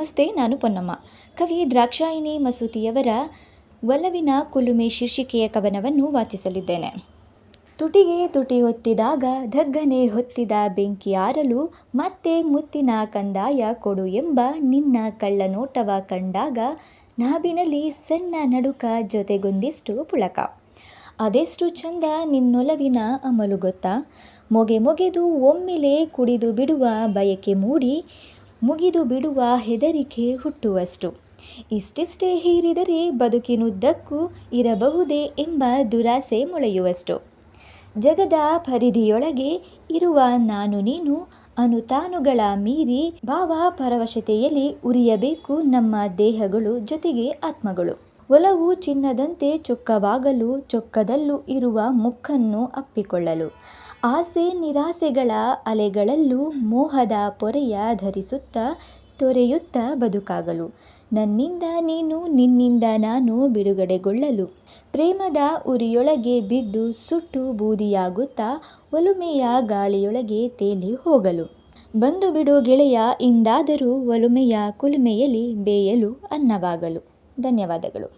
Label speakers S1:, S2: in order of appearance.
S1: ನಮಸ್ತೆ, ನಾನು ಪೊನ್ನಮ್ಮ. ಕವಿ ದ್ರಾಕ್ಷಾಯಿಣಿ ಮಸೂತಿಯವರ ಒಲವಿನ ಕುಲುಮೆ ಶೀರ್ಷಿಕೆಯ ಕವನವನ್ನು ವಾಚಿಸಲಿದ್ದೇನೆ. ತುಟಿಗೆ ತುಟಿ ಹೊತ್ತಿದಾಗ, ಧಗ್ಗನೆ ಹೊತ್ತಿದ ಬೆಂಕಿಯಾರಲು ಮತ್ತೆ ಮುತ್ತಿನ ಕಂದಾಯ ಕೊಡು ಎಂಬ ನಿನ್ನ ಕಳ್ಳ ನೋಟವ ಕಂಡಾಗ ನಾಬಿನಲ್ಲಿ ಸಣ್ಣ ನಡುಕ ಜೊತೆಗೊಂದಿಷ್ಟು ಪುಳಕ. ಅದೆಷ್ಟು ಚಂದ ನಿನ್ನೊಲವಿನ ಅಮಲು ಗೊತ್ತಾ? ಮೊಗೆ ಮೊಗೆದು ಒಮ್ಮೆಲೆ ಕುಡಿದು ಬಿಡುವ ಬಯಕೆ ಮೂಡಿ ಮುಗಿದು ಬಿಡುವ ಹೆದರಿಕೆ ಹುಟ್ಟುವಷ್ಟು. ಇಷ್ಟಿಷ್ಟೇ ಹೀರಿದರೆ ಬದುಕಿನುದ್ದಕ್ಕೂ ಇರಬಹುದೇ ಎಂಬ ದುರಾಸೆ ಮೊಳೆಯುವಷ್ಟು. ಜಗದ ಪರಿಧಿಯೊಳಗೆ ಇರುವ ನಾನು ನೀನು ಅನುತಾನುಗಳ ಮೀರಿ ಭಾವ ಪರವಶತೆಯಲ್ಲಿ ಉರಿಯಬೇಕು ನಮ್ಮ ದೇಹಗಳು ಜೊತೆಗೆ ಆತ್ಮಗಳು. ಒಲವು ಚಿನ್ನದಂತೆ ಚೊಕ್ಕವಾಗಲು ಚೊಕ್ಕದಲ್ಲೂ ಇರುವ ಮುಖನ್ನು ಅಪ್ಪಿಕೊಳ್ಳಲು. ಆಸೆ ನಿರಾಸೆಗಳ ಅಲೆಗಳಲ್ಲೂ ಮೋಹದ ಪೊರೆಯ ಧರಿಸುತ್ತ ತೊರೆಯುತ್ತ ಬದುಕಾಗಲು. ನನ್ನಿಂದ ನೀನು, ನಿನ್ನಿಂದ ನಾನು ಬಿಡುಗಡೆಗೊಳ್ಳಲು. ಪ್ರೇಮದ ಉರಿಯೊಳಗೆ ಬಿದ್ದು ಸುಟ್ಟು ಬೂದಿಯಾಗುತ್ತಾ ಒಲುಮೆಯ ಗಾಳಿಯೊಳಗೆ ತೇಲಿ ಹೋಗಲು. ಬಂದು ಬಿಡು ಗೆಳೆಯ, ಇಂದಾದರೂ ಒಲುಮೆಯ ಕುಲುಮೆಯಲ್ಲಿ ಬೇಯಲು ಅನ್ನವಾಗಲು. ಧನ್ಯವಾದಗಳು.